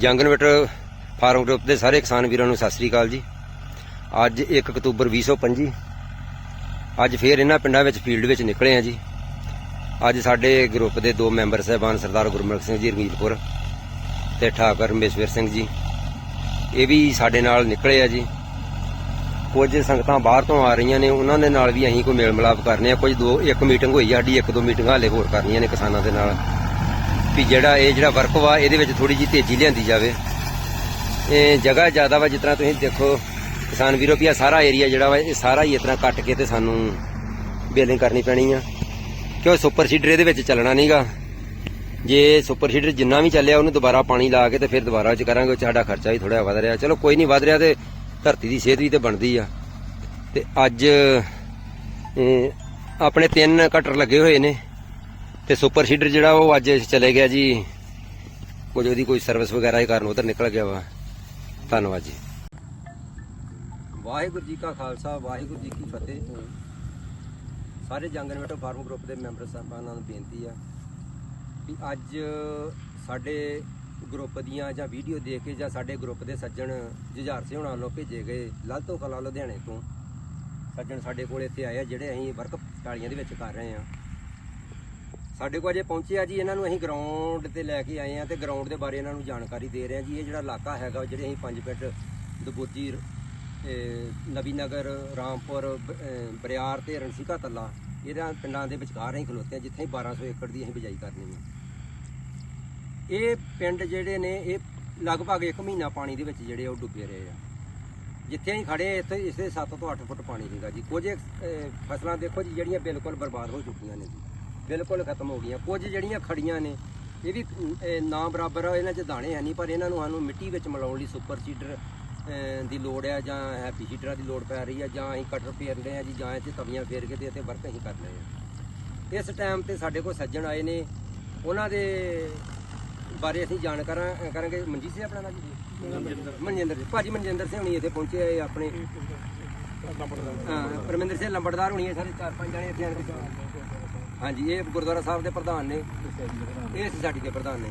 ਜੰਗਨਵੇਟਰ farm group ਦੇ ਸਾਰੇ ਕਿਸਾਨ ਵੀਰਾਂ ਨੂੰ ਸਤਿ ਸ੍ਰੀ ਅਕਾਲ ਜੀ। ਅੱਜ 1 ਅਕਤੂਬਰ 2025 ਅੱਜ ਫੇਰ ਇਹਨਾਂ ਪਿੰਡਾਂ ਵਿੱਚ ਫੀਲਡ ਵਿੱਚ ਨਿਕਲੇ ਆ ਜੀ। ਅੱਜ ਸਾਡੇ ਗਰੁੱਪ ਦੇ ਦੋ ਮੈਂਬਰ ਸਹਿਬਾਨ ਸਰਦਾਰ ਗੁਰਮੁਖ ਸਿੰਘ ਜੀ ਰਮੀਲਪੁਰ ਤੇ ਠਾਕਰ ਰਮੇਸ਼ਵਰ ਸਿੰਘ ਜੀ। ਇਹ ਵੀ ਸਾਡੇ ਨਾਲ ਨਿਕਲੇ ਆ ਜੀ। ਕੁਝ ਸੰਗਤਾਂ ਬਾਹਰ ਤੋਂ ਆ ਰਹੀਆਂ ਨੇ, ਉਹਨਾਂ ਦੇ ਨਾਲ ਵੀ ਅਸੀਂ ਕੋਈ ਮੇਲ ਮਿਲਾਪ ਕਰਨੇ ਆ। ਕੁਝ ਦੋ, ਇੱਕ ਮੀਟਿੰਗ ਹੋਈ ਆ, ਸਾਡੀ ਇੱਕ ਦੋ ਮੀਟਿੰਗਾਂ ਹਾਲੇ ਹੋਰ ਕਰਨੀਆਂ ਨੇ ਕਿਸਾਨਾਂ ਦੇ ਨਾਲ। ਵੀ ਜਿਹੜਾ ਇਹ ਜਿਹੜਾ ਵਰਕ ਵਾ, ਇਹਦੇ ਵਿੱਚ ਥੋੜੀ ਜਿਹੀ ਤੇਜ਼ੀ ਲਿਆਂਦੀ ਜਾਵੇ। ਇਹ ਜਗ੍ਹਾ ਜ਼ਿਆਦਾ ਵਾ, ਜਿਸ ਤਰ੍ਹਾਂ ਤੁਸੀਂ ਦੇਖੋ, ਕਿਸਾਨ ਵੀਰੋ, ਵੀ ਆ ਸਾਰਾ ਏਰੀਆ ਜਿਹੜਾ ਵਾ, ਇਹ ਸਾਰਾ ਹੀ ਇਸ ਤਰ੍ਹਾਂ ਕੱਟ ਕੇ ਤੇ ਸਾਨੂੰ ਬੇਲਿੰਗ ਕਰਨੀ ਪੈਣੀ ਆ। ਕਿਉਂ ਸੁਪਰ ਸੀਡਰ ਇਹਦੇ ਵਿੱਚ ਚੱਲਣਾ ਨਹੀਂਗਾ ਜੇ ਸੁਪਰ ਸੀਡਰ ਜਿੰਨਾ ਵੀ ਚੱਲਿਆ, ਉਹਨੂੰ ਦੁਬਾਰਾ ਪਾਣੀ ਲਾ ਕੇ ਤੇ ਫਿਰ ਦੁਬਾਰਾ ਉਹ ਚ ਕਰਾਂਗੇ, ਉਹ ਸਾਡਾ ਖਰਚਾ ਵੀ ਥੋੜਾ ਵਧ ਰਿਹਾ। ਚਲੋ, ਕੋਈ ਨਹੀਂ ਵਧ ਰਿਹਾ ਤੇ ਧਰਤੀ ਦੀ ਸਿਹਤ ਵੀ ਤੇ ਬਣਦੀ ਆ। ਤੇ ਅੱਜ ਆਪਣੇ ਤਿੰਨ ਕਟਰ ਲੱਗੇ ਹੋਏ ਨੇ। ਤੇ ਸੁਪਰ ਸੀਡਰ ਜਿਹੜਾ ਉਹ ਅੱਜ ਚਲੇ ਗਿਆ ਜੀ। ਕੁਝ ਉਹਦੀ ਕੋਈ ਸਰਵਿਸ ਵਗੈਰਾ ਹੀ ਕਰਨ ਉਧਰ ਨਿਕਲ ਗਿਆ ਵਾ। ਧੰਨਵਾਦ ਜੀ। ਵਾਹਿਗੁਰੂ ਜੀ ਕਾ ਖਾਲਸਾ, ਵਾਹਿਗੁਰੂ ਜੀ ਕੀ ਫਤਿਹ। ਸਾਰੇ ਜੰਗਨਵੇਟੋ ਫਾਰਮ ਗਰੁੱਪ ਦੇ ਮੈਂਬਰ ਸਾਹਿਬਾਨਾਂ ਨੂੰ ਬੇਨਤੀ ਆ ਵੀ ਅੱਜ ਸਾਡੇ ਗਰੁੱਪ ਦੀਆਂ ਜਾਂ ਵੀਡੀਓ ਦੇਖ ਕੇ ਜਾਂ ਸਾਡੇ ਗਰੁੱਪ ਦੇ ਸੱਜਣ ਜੁਝਾਰ ਸਿੰਘ ਹੋਣਾ ਵੱਲੋਂ ਭੇਜੇ ਗਏ ਲਲਤੋਂ ਕਲਾ ਲੁਧਿਆਣੇ ਤੋਂ। ਸੱਜਣ ਸਾਡੇ ਕੋਲ ਇੱਥੇ ਆਏ ਆ, ਜਿਹੜੇ ਅਸੀਂ ਵਰਕ ਕਾਲੀਆਂ ਦੇ ਵਿੱਚ ਕਰ ਰਹੇ ਆ। ਸਾਡੇ ਕੋਲ ਅਜੇ ਪਹੁੰਚੇ ਆ ਜੀ ਇਹਨਾਂ ਨੂੰ ਅਸੀਂ ਗਰਾਊਂਡ ਤੇ ਲੈ ਕੇ ਆਏ ਆ ਤੇ ਗਰਾਊਂਡ ਦੇ ਬਾਰੇ ਇਹਨਾਂ ਨੂੰ ਜਾਣਕਾਰੀ ਦੇ ਰਹੇ ਆ ਜੀ। ਇਹ ਜਿਹੜਾ ਇਲਾਕਾ ਹੈਗਾ ਜਿਹੜੇ ਅਸੀਂ ਪੰਜ ਪਿੰਡ ਦਬੋਜੀ ਇਹ ਨਗਰ ਰਾਮਪੁਰ ਬ- ਬਰਿਆਰ ਤੇ ਰਣਸੀਕਾ ਤੱਲਾ ਇਹਨਾਂ ਪਿੰਡਾਂ ਦੇ ਵਿਚਕਾਰ ਅਸੀਂ ਖਲੋਤੇ ਆ ਜਿੱਥੇ 1200 ਏਕੜ ਦੀ ਅਸੀਂ ਬਿਜਾਈ ਕਰਨੀ ਹੈ। ਇਹ ਪਿੰਡ ਜਿਹੜੇ ਨੇ ਇਹ ਲਗਭਗ 1 ਮਹੀਨਾ ਪਾਣੀ ਦੇ ਵਿੱਚ ਜਿਹੜੇ ਉਹ ਡੁੱਬੇ ਰਹੇ ਆ। ਜਿੱਥੇ ਅਸੀਂ ਖੜੇ ਆ, ਇੱਥੇ ਇਸੇ 7 ਤੋਂ 8 ਫੁੱਟ ਪਾਣੀ ਸੀਗਾ ਜੀ। ਕੁਝ ਫਸਲਾਂ ਦੇਖੋ ਜੀ ਜਿਹੜੀਆਂ ਬਿਲਕੁਲ ਬਰਬਾਦ ਹੋ ਚੁੱਕੀਆਂ ਨੇ ਜੀ। ਬਿਲਕੁਲ ਖਤਮ ਹੋ ਗਈਆਂ। ਕੁਝ ਜਿਹੜੀਆਂ ਖੜੀਆਂ ਨੇ ਇਹ ਵੀ ਨਾ ਬਰਾਬਰ ਆ ਇਹਨਾਂ 'ਚ ਦਾਣੇ ਹੈ ਨਹੀਂ ਪਰ ਇਹਨਾਂ ਨੂੰ ਸਾਨੂੰ ਮਿੱਟੀ ਵਿੱਚ ਮਿਲਾਉਣ ਲਈ ਸੁਪਰ ਸੀਡਰ ਅਹ, ਦੀ ਲੋੜ ਆ ਜਾਂ ਹੈਪੀ ਸੀਡਰਾਂ ਦੀ ਲੋੜ ਪੈ ਰਹੀ ਆ ਜਾਂ ਅਸੀਂ ਕਟਰ ਫੇਰਦੇ ਆ ਜੀ ਜਾਂ ਇੱਥੇ ਤਵੀਆਂ ਫੇਰ ਕੇ ਤੇ ਇੱਥੇ ਵਰਕ ਅਸੀਂ ਕਰ ਰਹੇ ਆ। ਇਸ ਟਾਈਮ ਤੇ ਸਾਡੇ ਕੋਲ ਸੱਜਣ ਆਏ ਨੇ। ਉਹਨਾਂ ਦੇ ਬਾਰੇ ਅਸੀਂ ਜਾਣ ਕਰਾਂ ਕਰਾਂਗੇ। ਮਨਜੀਤ ਸਿੰਘ ਆਪਣਾ ਨਾਮ ਜੀ ਮਨਜਿੰਦਰ। ਜੀ। ਭਾਜੀ ਮਨਜਿੰਦਰ ਸਿੰਘ ਹੁਣੀ ਇੱਥੇ ਪਹੁੰਚੇ ਆ ਇਹ ਆਪਣੇ। ਹਾਂ ਪਰਮਿੰਦਰ ਸਿੰਘ ਲੰਬੜਦਾਰ ਹੁਣੀ ਇਹ ਸਾਰੇ ਚਾਰ ਪੰਜ ਜਣੇ ਇੱਥੇ ਆਣ ਕੇ। ਹਾਂਜੀ ਇਹ ਗੁਰਦੁਆਰਾ ਸਾਹਿਬ ਦੇ ਪ੍ਰਧਾਨ ਨੇ। ਇਹ ਸੋਸਾਇਟੀ ਦੇ ਪ੍ਰਧਾਨ ਨੇ।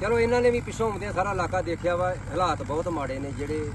ਚਲੋ ਇਹਨਾਂ ਨੇ ਵੀ ਪਿੱਛੋਂ ਆਉਂਦੇ ਸਾਰਾ ਇਲਾਕਾ ਦੇਖਿਆ ਵਾ ਹਾਲਾਤ ਬਹੁਤ ਮਾੜੇ ਨੇ ਜਿਹੜੇ